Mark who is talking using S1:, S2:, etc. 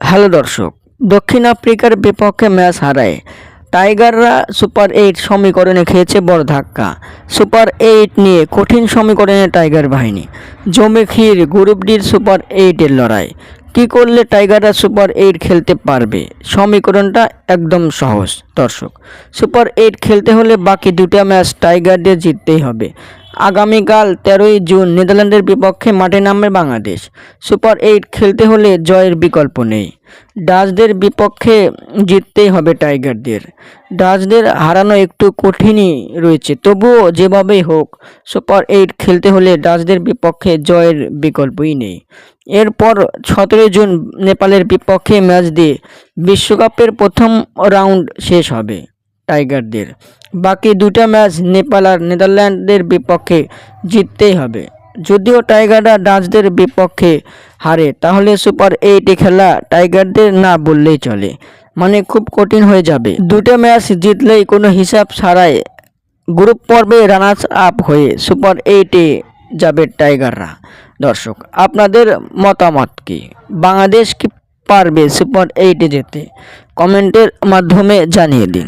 S1: Hello দর্শক, দক্ষিণ আফ্রিকার বিপক্ষে ম্যাচ হারায়। টাইগাররা সুপার এইট সমীকরণে খেয়েছে বড় ধাক্কা। সুপার এইট নিয়ে কঠিন সমীকরণে টাইগার বাহিনী। জমে ক্ষীর গ্রুপ ডির সুপার এইটের লড়াই। কী করলে টাইগাররা সুপার এইট খেলতে পারবে? সমীকরণটা একদম সহজ, দর্শক। সুপার এইট খেলতে হলে বাকি দুটা ম্যাচ টাইগারদের জিততেই হবে। আগামীকাল তেরোই জুন নেদারল্যান্ডের বিপক্ষে মাঠে নামবে বাংলাদেশ। সুপার এইট খেলতে হলে জয়ের বিকল্প নেই। ডাচদের বিপক্ষে জিততেই হবে টাইগারদের। ডাচদের হারানো একটু কঠিনই রয়েছে, তবুও যেভাবেই হোক, সুপার এইট খেলতে হলে ডাচদের বিপক্ষে জয়ের বিকল্পই নেই। এরপর সতেরোই জুন নেপালের বিপক্ষে ম্যাচ দিয়ে বিশ্বকাপের প্রথম রাউন্ড শেষ হবে। টাইগারদের। বাকি দুটা ম্যাচ নেপাল আর নেদারল্যান্ডের বিপক্ষে জিততেই হবে। যদিও টাইগাররা ডাচদের বিপক্ষে হারে, তাহলে সুপার এইটে খেলা টাইগারদের না বললেই চলে। মানে খুব কঠিন হয়ে যাবে। দুটো ম্যাচ জিতলেই কোনো হিসাব ছাড়াই গ্রুপ পর্বে রানার্স আপ হয়ে সুপার এইটে যাবে টাইগাররা। দর্শক, আপনাদের মতামত কি? বাংলাদেশ কি পারবে সুপার এইটে যেতে? কমেন্টের মাধ্যমে জানিয়ে দিন।